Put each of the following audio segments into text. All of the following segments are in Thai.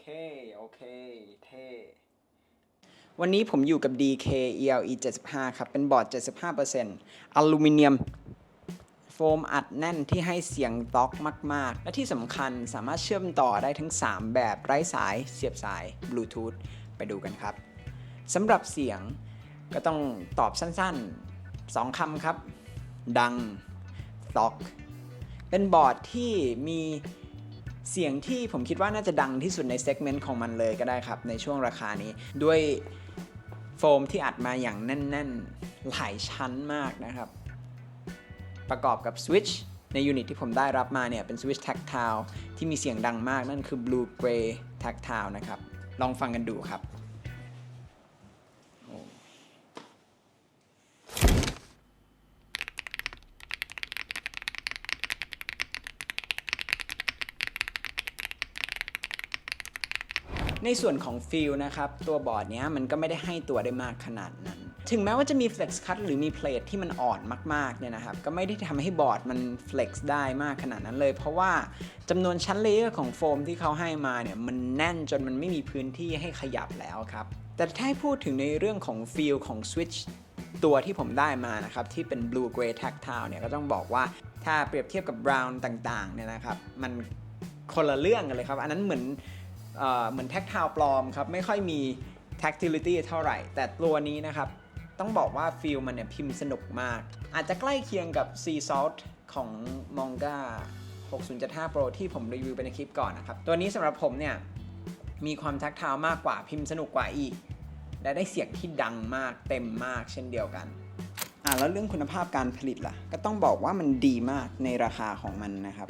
เคเท่วันนี้ผมอยู่กับ DK ELE 75 ครับ เป็นบอร์ด 75%อลูมิเนียม โฟมอัดแน่นที่ให้เสียงต็อกมาก ๆ และที่สำคัญสามารถเชื่อมต่อได้ทั้ง 3 แบบไร้สาย เสียบสายบลูทูธไปดูกันครับสำหรับเสียงก็ต้องตอบสั้น ๆ 2คำครับ ดังต็อก เป็นบอร์ดที่มี เสียงที่ผมคิดว่าน่าจะดังที่สุดในเซกเมนต์ของมันเลยก็ได้ครับ ในช่วงราคานี้ด้วยโฟมที่อัดมาอย่างแน่น ๆ หลายชั้นมากนะครับ ประกอบกับสวิตช์ในยูนิตที่ผมได้รับมาเนี่ยเป็นสวิตช์แท็กทาวที่มีเสียงดังมากนั่นคือ Blue Gray Tactile นะครับ ลองฟังกันดูครับ ในส่วนของฟิลนะครับ ตัวบอร์ดเนี้ยมันก็ไม่ได้ให้ตัวได้มากขนาดนั้น ถึงแม้ว่าจะมี Flex Cut หรือมีเพลทที่มันอ่อนมากๆเนี่ยนะครับ ก็ไม่ได้ทำให้บอร์ดมัน Flex ได้มากขนาดนั้นเลย เพราะว่าจำนวนชั้นเลเยอร์ของโฟมที่เขาให้มาเนี่ยมันแน่นจนมันไม่มีพื้นที่ให้ขยับแล้วครับแต่ถ้าพูดถึงในเรื่องของฟิลของ Switch ตัวที่ผมได้มานะครับ ที่เป็น Blue Gray Tactile เนี่ยก็ต้องบอกว่าถ้าเปรียบเทียบกับ Brown ต่างๆเนี่ยนะครับ มันคนละเรื่องกันเลยครับ อันนั้นเหมือน เหมือนแท็กทาวปลอมครับ ไม่ค่อยมี tactility เท่าไหร่ แต่ตัวนี้นะครับ ต้องบอกว่าฟิลมันเนี่ยพิมพ์สนุกมาก อาจจะใกล้เคียงกับ Sea Salt ของ Monga 6075 Pro ที่ผมรีวิวไปในคลิปก่อนนะครับ ตัวนี้สำหรับผมเนี่ย มีความแท็กทาวมากกว่าพิมพ์สนุกกว่าอีก และได้เสียงที่ดังมากเต็มมากเช่นเดียวกันอ่าแล้วเรื่องคุณภาพการผลิตล่ะ ก็ต้องบอกว่ามันดีมากในราคาของมันนะครับ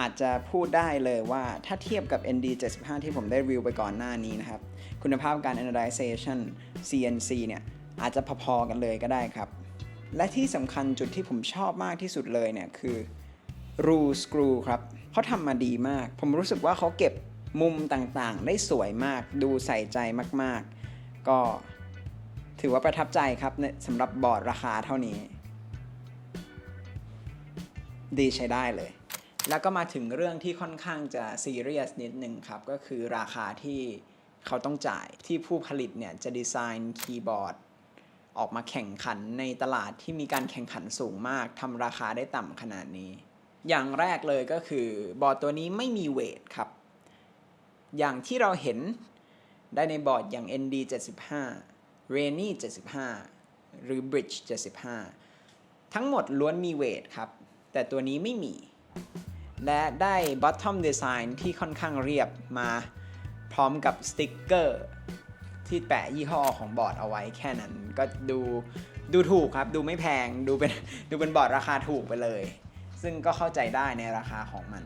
อาจจะพูดได้เลยว่าถ้าเทียบกับ ND 75 ที่ผมได้รีวิวไปก่อนหน้านี้นะครับ คุณภาพการ anodization CNC เนี่ย อาจจะพอๆกันเลยก็ได้ครับ และที่สำคัญจุดที่ผมชอบมากที่สุดเลยเนี่ย คือรูสกรูครับเขาทำมาดีมาก ผมรู้สึกว่าเขาเก็บมุมต่างๆ ได้สวยมาก ดูใส่ใจมากๆ ก็ถือว่าประทับใจครับสำหรับบอร์ดราคาเท่านี้ ดีใช้ได้เลย แล้วก็มาถึงเรื่องที่ค่อนข้างจะซีเรียสนิดหนึ่งครับ ก็คือราคาที่เขาต้องจ่ายที่ผู้ผลิตเนี่ยจะดีไซน์คีย์บอร์ด ออกมาแข่งขันในตลาดที่มีการแข่งขันสูงมากทำราคาได้ต่ำขนาดนี้ อย่างแรกเลยก็คือบอร์ดตัวนี้ไม่มีเวทครับ อย่างที่เราเห็นได้ในบอร์ดอย่าง ND 75 Rainy 75 หรือ Bridge 75 ทั้งหมดล้วนมีเวทครับ แต่ตัวนี้ไม่มี และได้ bottom design ที่ค่อนข้างเรียบมาพร้อมกับสติ๊กเกอร์ที่แปะยี่ห้อของบอร์ดเอาไว้แค่นั้น ก็ดูดูถูกครับ ดูไม่แพงดูเป็นดูเป็นบอร์ดราคาถูกไปเลย ซึ่งก็เข้าใจได้ในราคาของมัน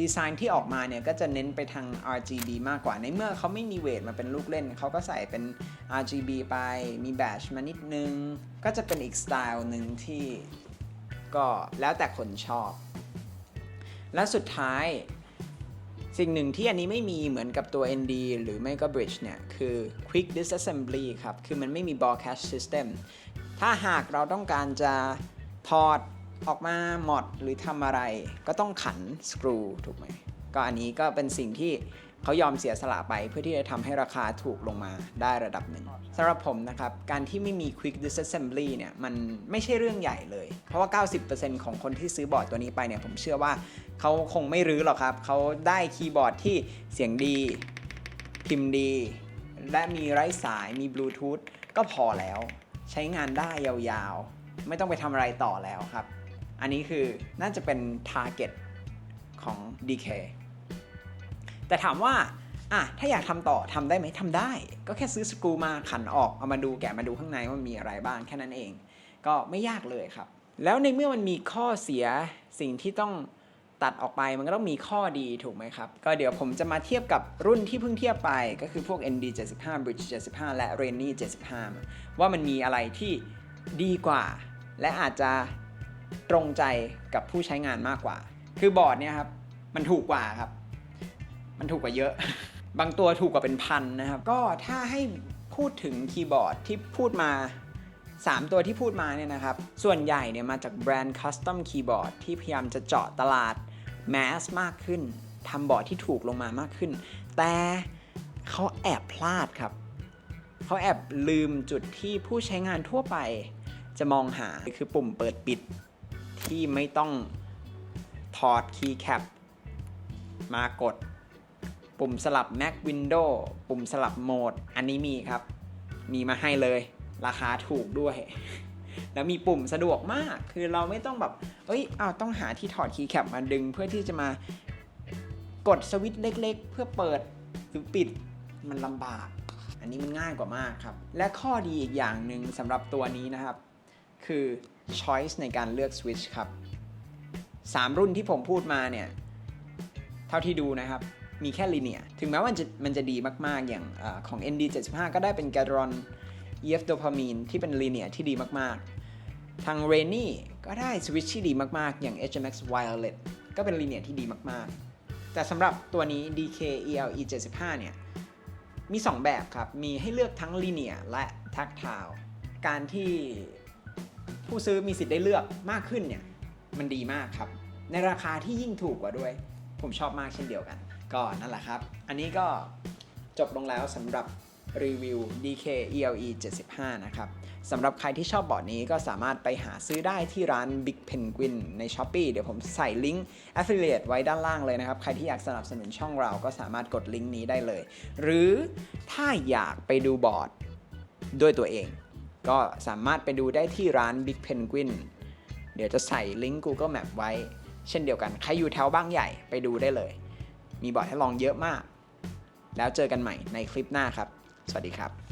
ดีไซน์ที่ออกมาเนี่ยก็จะเน้นไปทาง RGB มากกว่าในเมื่อเขาไม่มีเวทมาเป็นลูกเล่น เขาก็ใส่เป็น RGB ไปมีแบชมานิดนึง ก็จะเป็นอีกสไตล์หนึ่งที่ก็แล้วแต่คนชอบ และสุดท้าย สิ่งหนึ่งที่อันนี้ไม่มีเหมือนกับตัว ND หรือไม่ก็ Bridge เนี่ย คือ Quick Disassembly ครับ คือมันไม่มี Ball Catch System ถ้าหากเราต้องการจะถอดออกมาหมดหรือทำอะไร ก็ต้องขันสกรูถูกไหมก็อันนี้ก็เป็นสิ่งที่เขายอมเสียสละไปเพื่อที่จะทำให้ราคาถูกลงมาได้ระดับหนึ่ง สำหรับผมนะครับ การที่ไม่มี Quick Disassembly เนี่ย มันไม่ใช่เรื่องใหญ่เลย เพราะว่า 90%ของคนที่ซื้อบอร์ดตัวนี้ไปเนี่ย ผมเชื่อว่าเขาคงไม่รื้อหรอกครับ เขาได้คีย์บอร์ดที่เสียงดี พิมพ์ดี และมีไร้สาย มีบลูทูธก็พอแล้ว ใช้งานได้ยาวๆ ไม่ต้องไปทำอะไรต่อแล้วครับ อันนี้คือน่าจะเป็น target ของ DK แต่ถามว่า อะถ้าอยากทำต่อทำได้ไหมทำได้ ก็แค่ซื้อสกรูมาขันออกเอามาดูแกะมาดูข้างในว่ามีอะไรบ้างแค่นั้นเอง ก็ไม่ยากเลยครับ แล้วในเมื่อมันมีข้อเสียสิ่งที่ต้องตัดออกไปมันก็ต้องมีข้อดีถูกไหมครับ ก็เดี๋ยวผมจะมาเทียบกับรุ่นที่เพิ่งเทียบไปก็คือพวก ND 75 Bridge 75 และ Rainy 75 ว่ามันมีอะไรที่ดีกว่า และอาจจะตรงใจกับผู้ใช้งานมากกว่า คือบอร์ดเนี่ยครับ มันถูกกว่าครับ มันถูกกว่าเยอะ บางตัวถูกกว่าเป็นพันนะครับ ก็ถ้าให้พูดถึงคีย์บอร์ดที่พูดมา 3 ตัวที่พูดมาเนี่ยนะครับ ส่วนใหญ่เนี่ยมาจากแบรนด์คัสตอมคีย์บอร์ดที่พยายามจะเจาะตลาดแมสมากขึ้นทำบอร์ดที่ถูกลงมามากขึ้น แต่เขาแอบพลาดครับ เขาแอบลืมจุดที่ผู้ใช้งานทั่วไปจะมองหาคือปุ่มเปิดปิดที่ไม่ต้องถอดคีย์แคปมากด ปุ่มสลับ Mac Windows ปุ่มสลับโหมด อันนี้มีครับ มีมาให้เลย ราคาถูกด้วย แล้วมีปุ่มสะดวกมาก คือเราไม่ต้องแบบ เอ้ยอ้าวต้องหาที่ถอดคีย์แคปมาดึง เพื่อที่จะมากดสวิตช์เล็ก ๆ เพื่อเปิดหรือปิด มันลำบาก อันนี้มันง่ายกว่ามากครับ และข้อดีอีกอย่างหนึ่งสำหรับตัวนี้นะครับ คือ choice ในการเลือก switch ครับ 3 รุ่นที่ผมพูดมาเนี่ย เท่าที่ดูนะครับ มีแค่ linear ถึงแม้ว่ามันจะมันจะดีมากๆอย่างอของ ND75 ก็ได้เป็น Gateron EF Dopamine ที่เป็น linear ที่ดีมากๆ ทาง Rainy ก็ได้ switch ที่ดีมากๆ อย่าง HMX Violet ก็เป็น linear ที่ดีมากๆ แต่สำหรับตัวนี้ DK ELE 75เนี่ย มี 2 แบบครับ มีให้เลือกทั้ง linear และ tactile การที่ผู้ซื้อมีสิทธิ์ได้เลือกมากขึ้นเนี่ย มันดีมากครับ ในราคาที่ยิ่งถูกกว่าด้วย ผมชอบมากเช่นเดียวกัน ก็นั่นแหละครับ อันนี้ก็จบลงแล้วสำหรับรีวิว DK ELE 75 นะครับสำหรับใครที่ชอบบอร์ดนี้ก็สามารถไปหาซื้อได้ที่ร้าน Big Penguin ใน s h อ p e e เดี๋ยวผมใส่ลิงก์ Affiliate ไว้ด้านล่างเลยนะครับ ใครที่อยากสนับสนุนช่องเราก็สามารถกดลิงก์นี้ได้เลย หรือถ้าอยากไปดูบอร์ดด้วยตัวเอง ก็สามารถไปดูได้ที่ร้าน Big Penguin เดี๋ยวจะใส่ลิงก์ Google Map ไว้ เช่นเดียวกัน ใครอยู่แถวบางใหญ่ไปดูได้เลย มีบอร์ดให้ลองเยอะมาก แล้วเจอกันใหม่ในคลิปหน้าครับ สวัสดีครับ